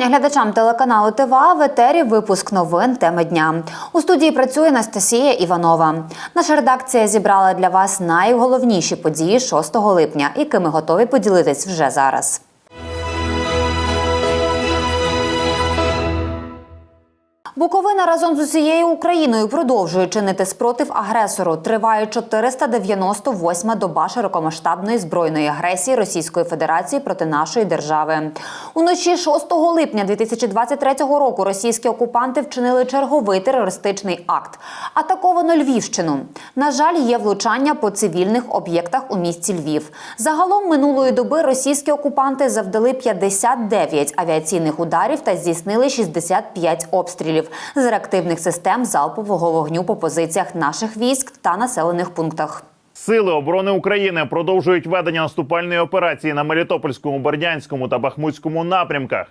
Вітання глядачам телеканалу ТВА в етері випуск новин теми дня. У студії працює Анастасія Іванова. Наша редакція зібрала для вас найголовніші події 6 липня, якими готові поділитись вже зараз. Буковина разом з усією Україною продовжує чинити спротив агресору. Триває 498-ма доба широкомасштабної збройної агресії Російської Федерації проти нашої держави. Уночі 6 липня 2023 року російські окупанти вчинили черговий терористичний акт. Атаковано Львівщину. На жаль, є влучання по цивільних об'єктах у місті Львів. Загалом минулої доби російські окупанти завдали 59 авіаційних ударів та здійснили 65 обстрілів з реактивних систем залпового вогню по позиціях наших військ та населених пунктах. Сили оборони України продовжують ведення наступальної операції на Мелітопольському, Бердянському та Бахмутському напрямках.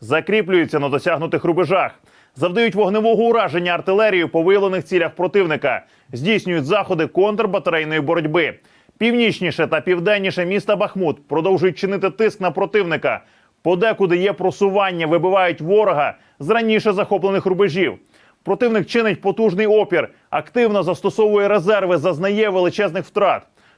Закріплюються на досягнутих рубежах, завдають вогневого ураження артилерією по виявлених цілях противника, здійснюють заходи контрбатарейної боротьби. Північніше та південніше міста Бахмут продовжують чинити тиск на противника. Подекуди є просування, вибивають ворога з раніше захоплених рубежів. Противник чинить потужний опір, активно застосовує резерви, зазнає величезних втрат.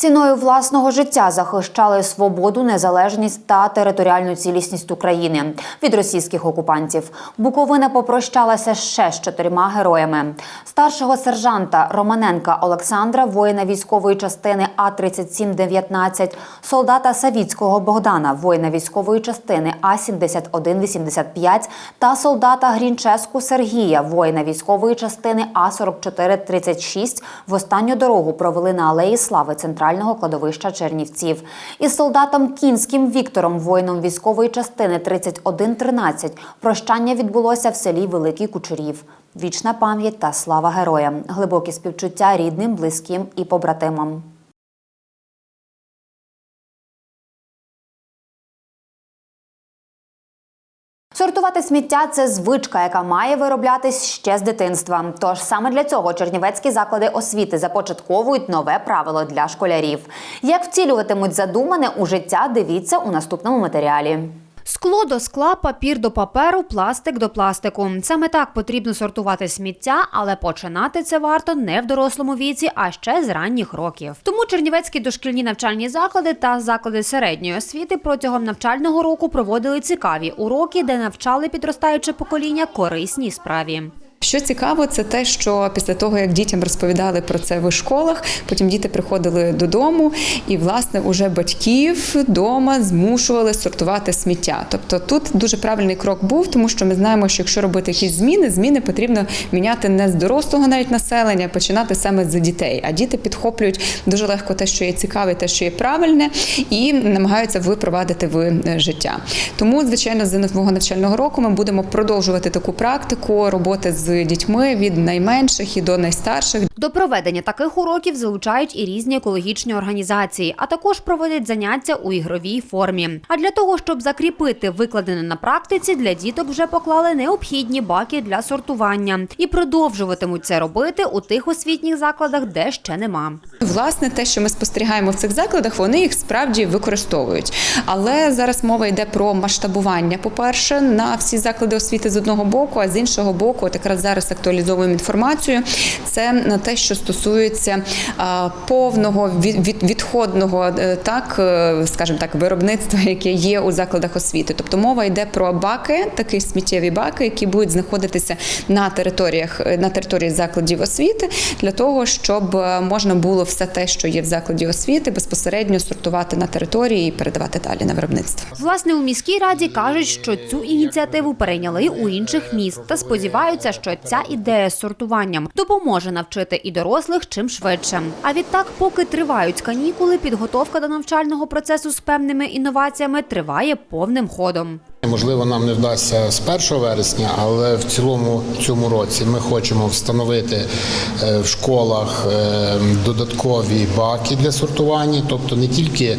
Ціною власного життя захищали свободу, незалежність та територіальну цілісність України від російських окупантів. Буковина попрощалася ще з чотирма героями: старшого сержанта Романенка Олександра, воїна військової частини А 3719 солдата Савіцького Богдана, воїна військової частини А 7185 та солдата Грінческу Сергія, воїна військової частини А 4436 в останню дорогу провели на алеї Слави центрального кладовища Чернівців. Із солдатом Кінським Віктором, воїном військової частини 3113, прощання відбулося в селі Великий Кучурів. Вічна пам'ять та слава героям, глибокі співчуття рідним, близьким і побратимам. Сортувати сміття це звичка, яка має вироблятись ще з дитинства. Тож саме для цього чернівецькі заклади освіти започатковують нове правило для школярів. Як втілюватимуть задумане у життя, дивіться у наступному матеріалі. Скло до скла, папір до паперу, пластик до пластику. Саме так потрібно сортувати сміття, але починати це варто не в дорослому віці, а ще з ранніх років. Тому чернівецькі дошкільні навчальні заклади та заклади середньої освіти протягом навчального року проводили цікаві уроки, де навчали підростаюче покоління корисній справі. Що цікаво, це те, що після того, як дітям розповідали про це в школах, потім діти приходили додому, і власне уже батьків вдома змушували сортувати сміття. Тобто тут дуже правильний крок був, тому що ми знаємо, що якщо робити якісь зміни, зміни потрібно міняти не з дорослого навіть населення, а починати саме з дітей. А діти підхоплюють дуже легко те, що є цікаве, те, що є правильне, і намагаються випровадити в е, життя. Тому, звичайно, з нового навчального року ми будемо продовжувати таку практику роботи з дітьми від найменших і до найстарших. До проведення таких уроків залучають і різні екологічні організації, а також проводять заняття у ігровій формі. А для того, щоб закріпити викладене на практиці, для діток вже поклали необхідні баки для сортування і продовжуватимуть це робити у тих освітніх закладах, де ще нема. Власне, те, що ми спостерігаємо в цих закладах, вони їх справді використовують. Але зараз мова йде про масштабування. По-перше, на всі заклади освіти з одного боку, а з іншого боку, от якраз зараз актуалізовуємо інформацію. Це на те, що стосується повного від, від, відходного, е, так е, скажімо так, виробництва, яке є у закладах освіти. Тобто мова йде про баки, такі сміттєві баки, які будуть знаходитися на територіях на території закладів освіти, для того, щоб е, можна було все те, що є в закладі освіти, безпосередньо сортувати на території і передавати далі на виробництво. Власне, у міській раді кажуть, що цю ініціативу перейняли у інших міст та сподіваються, що ця ідея з сортуванням допоможе навчити і дорослих чим швидше. А відтак, поки тривають канікули, підготовка до навчального процесу з певними інноваціями триває повним ходом. Можливо, нам не вдасться з 1 вересня, але в цілому цьому році ми хочемо встановити е, в школах е, додаткові баки для сортування, тобто не тільки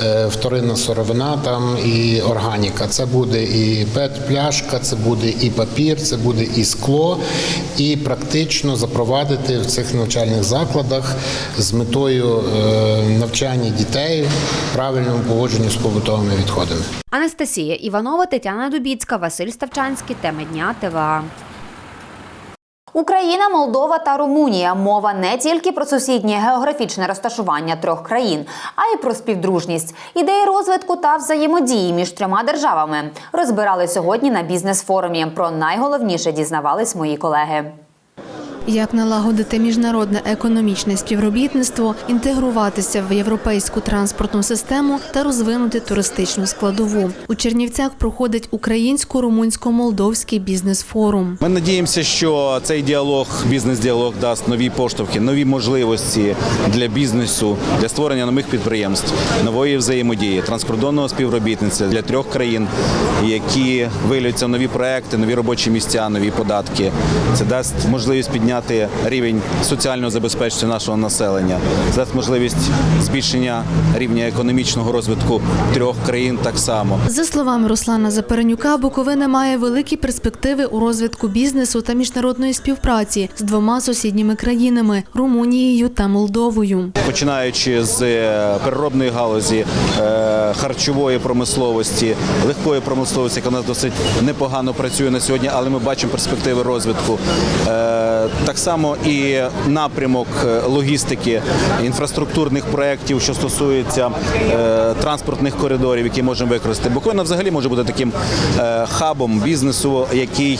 е, вторинна сировина там і органіка. Це буде і пет-пляшка, це буде і папір, це буде і скло, і практично запровадити в цих навчальних закладах з метою е, навчання дітей правильному поводженню з побутовими відходами. Анастасія Іванова, Тетяна Дубіцька, Василь Ставчанський. Теми дня ТВА. Україна, Молдова та Румунія. Мова не тільки про сусіднє географічне розташування трьох країн, а й про співдружність, ідеї розвитку та взаємодії між трьома державами. Розбирали сьогодні на бізнес-форумі. Про найголовніше дізнавались мої колеги. Як налагодити міжнародне економічне співробітництво, інтегруватися в європейську транспортну систему та розвинути туристичну складову у Чернівцях проходить українсько-румунсько-молдовський бізнес-форум. Ми надіємося, що цей діалог, бізнес-діалог дасть нові поштовхи, нові можливості для бізнесу, для створення нових підприємств, нової взаємодії, транскордонного співробітництва для трьох країн, які вилються нові проекти, нові робочі місця, нові податки. Це дасть можливість підняти рівень соціального забезпечення нашого населення, це можливість збільшення рівня економічного розвитку трьох країн так само. За словами Руслана Заперенюка, Буковина має великі перспективи у розвитку бізнесу та міжнародної співпраці з двома сусідніми країнами Румунією та Молдовою. починаючи з е, переробної галузі, е, харчової промисловості, легкої промисловості, яка у нас досить непогано працює на сьогодні, але ми бачимо перспективи розвитку. Так само і напрямок е, логістики, інфраструктурних проєктів, що стосується е, транспортних коридорів, які можемо використати. Буковина взагалі може бути таким е, хабом бізнесу, який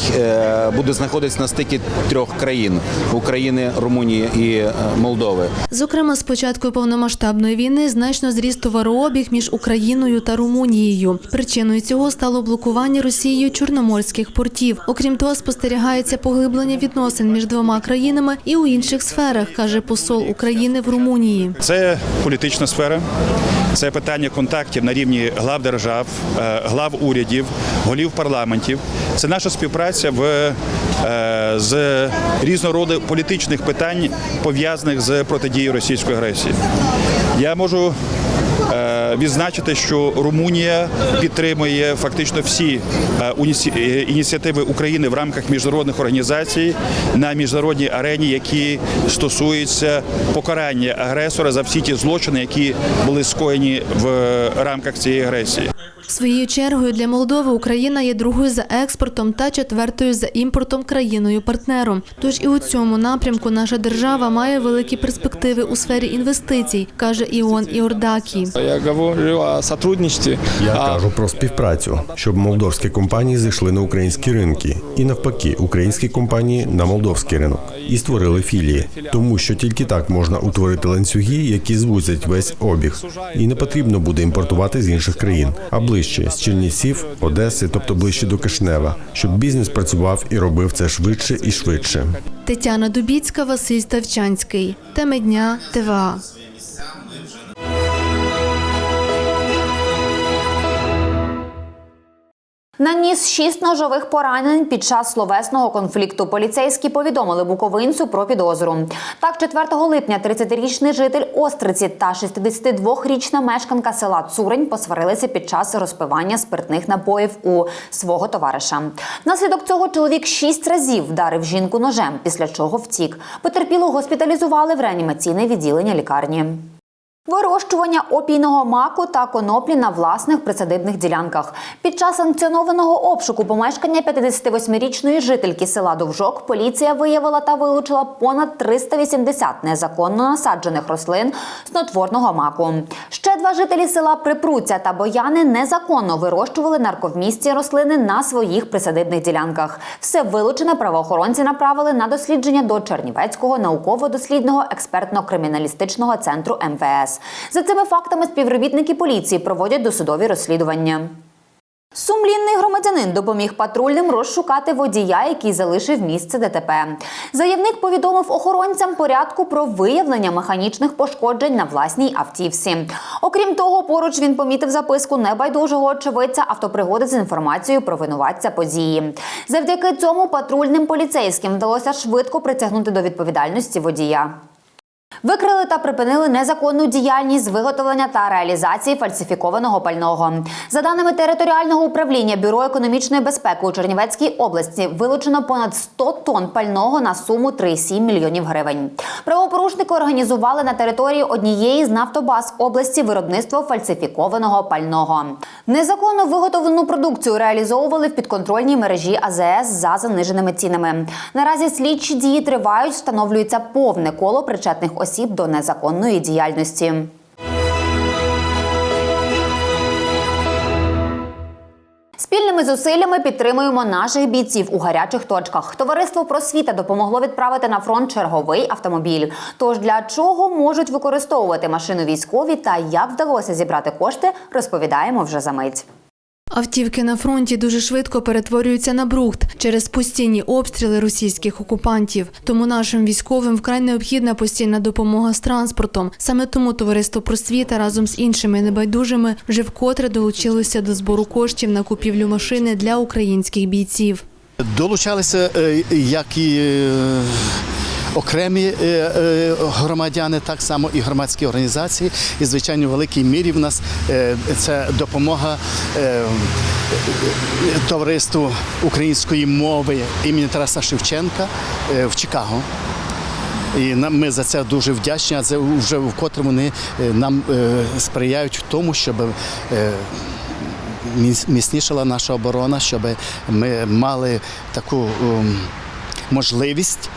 буде знаходитися на стикі трьох країн України, Румунії і Молдови. Зокрема, з початку повномасштабної війни значно зріс товарообіг між Україною та Румунією. Причиною цього стало блокування Росією чорноморських портів. Окрім того, спостерігається поглиблення відносин між двома країнами і у інших сферах, каже посол України в Румунії. Це політична сфера, це питання контактів на рівні глав держав, е, глав урядів, голів парламентів. Це наша співпраця в е, з різного політичних питань пов'язаних з протидією російської агресії. Я можу відзначити, що Румунія підтримує фактично всі е, е, ініціативи України в рамках міжнародних організацій на міжнародній арені, які стосуються покарання агресора за всі ті злочини, які були скоєні в рамках цієї агресії. Своєю чергою для Молдови Україна є другою за експортом та четвертою за імпортом країною-партнером. Тож і у цьому напрямку наша держава має великі перспективи у сфері інвестицій, каже Іон Іордакі. Я говорю о сотрудничестве. Я кажу про співпрацю, щоб молдовські компанії зайшли на українські ринки, і навпаки, українські компанії на молдовський ринок і створили філії, тому що тільки так можна утворити ланцюги, які звузять весь обіг, і не потрібно буде імпортувати з інших країн, а ближче з Чернівців, Одеси, тобто ближче до Кишнева, щоб бізнес працював і робив це швидше і швидше. Тетяна Дубіцька, Василь Ставчанський. Теми дня ТВА. Наніс шість ножових поранень під час словесного конфлікту. Поліцейські повідомили буковинцю про підозру. Так, 4 липня 30-річний житель Остриці та 62-річна мешканка села Цурень посварилися під час розпивання спиртних напоїв у свого товариша. Наслідок цього чоловік шість разів вдарив жінку ножем, після чого втік. Потерпілу госпіталізували в реанімаційне відділення лікарні. Вирощування опійного маку та коноплі на власних присадибних ділянках. Під час санкціонованого обшуку помешкання 58-річної жительки села Довжок поліція виявила та вилучила понад 380 незаконно насаджених рослин снотворного маку. Ще два жителі села Припруця та Бояни незаконно вирощували нарковмісті рослини на своїх присадибних ділянках. Все вилучене правоохоронці направили на дослідження до Чернівецького науково-дослідного експертно-криміналістичного центру МВС. За цими фактами співробітники поліції проводять досудові розслідування. Сумлінний громадянин допоміг патрульним розшукати водія, який залишив місце ДТП. Заявник повідомив охоронцям порядку про виявлення механічних пошкоджень на власній автівці. Окрім того, поруч він помітив записку небайдужого очевидця автопригоди з інформацією про винуватця події. Завдяки цьому патрульним поліцейським вдалося швидко притягнути до відповідальності водія. Викрили та припинили незаконну діяльність з виготовлення та реалізації фальсифікованого пального. За даними територіального управління Бюро економічної безпеки у Чернівецькій області, вилучено понад 100 тонн пального на суму 3,7 мільйонів гривень. Правопорушники організували на території однієї з нафтобаз області виробництво фальсифікованого пального. Незаконно виготовлену продукцію реалізовували в підконтрольній мережі АЗС за заниженими цінами. Наразі слідчі дії тривають, встановлюється повне коло причетних осіб до незаконної діяльності. Спільними зусиллями підтримуємо наших бійців у гарячих точках. Товариство просвіта допомогло відправити на фронт черговий автомобіль. Тож для чого можуть використовувати машину військові та як вдалося зібрати кошти, розповідаємо вже за мить. Автівки на фронті дуже швидко перетворюються на брухт через постійні обстріли російських окупантів. Тому нашим військовим вкрай необхідна постійна допомога з транспортом. Саме тому товариство просвіта разом з іншими небайдужими вже вкотре долучилося до збору коштів на купівлю машини для українських бійців. Долучалися е, як і е, окремі е, е, громадяни, так само і громадські організації. І, звичайно, в великій мірі в нас е, це допомога товариству української мови імені Тараса Шевченка в Чикаго. І нам ми за це дуже вдячні. А це вже вкотре вони нам сприяють в тому, щоб міцнішала наша оборона, щоб ми мали таку ем, можливість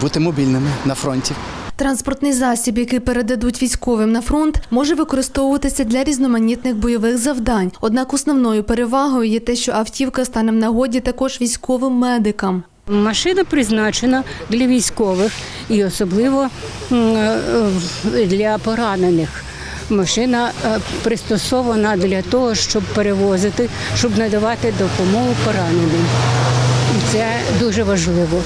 бути мобільними на фронті. Транспортний засіб, який передадуть військовим на фронт, може використовуватися для різноманітних бойових завдань. Однак основною перевагою є те, що автівка стане в нагоді також військовим медикам. Машина призначена для військових і особливо е, для поранених. Машина е, пристосована для того, щоб перевозити, щоб надавати допомогу пораненим. І це дуже важливо.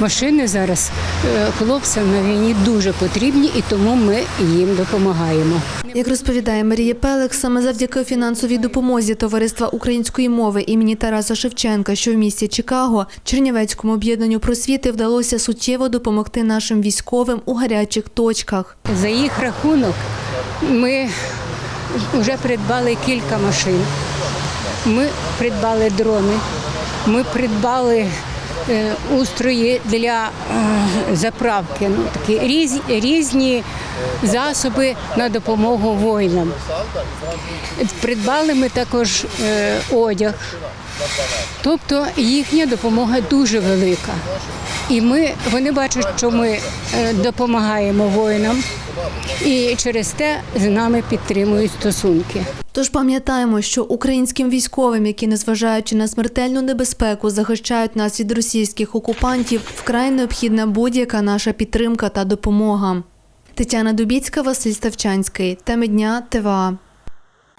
Машини зараз е, хлопцям на війні дуже потрібні, і тому ми їм допомагаємо. Як розповідає Марія Пелек, саме завдяки фінансовій допомозі Товариства української мови імені Тараса Шевченка, що в місті Чикаго, Чернівецькому об'єднанню просвіти вдалося суттєво допомогти нашим військовим у гарячих точках. За їх рахунок ми вже придбали кілька машин. Ми придбали дрони, ми придбали устрої для е, заправки, ну, такі різ, різні засоби на допомогу воїнам. Придбали ми також е, одяг. Тобто їхня допомога дуже велика. І ми, вони бачать, що ми е, допомагаємо воїнам, і через те з нами підтримують стосунки. Тож пам'ятаємо, що українським військовим, які, незважаючи на смертельну небезпеку, захищають нас від російських окупантів, вкрай необхідна будь-яка наша підтримка та допомога. Тетяна Дубіцька, Василь Ставчанський. Теми дня ТВА.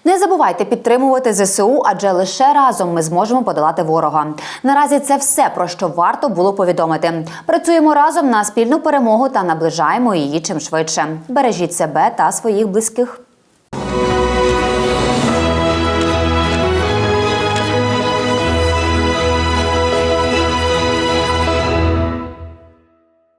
Не забувайте підтримувати ЗСУ, адже лише разом ми зможемо подолати ворога. Наразі це все про що варто було повідомити. Працюємо разом на спільну перемогу та наближаємо її чим швидше. Бережіть себе та своїх близьких.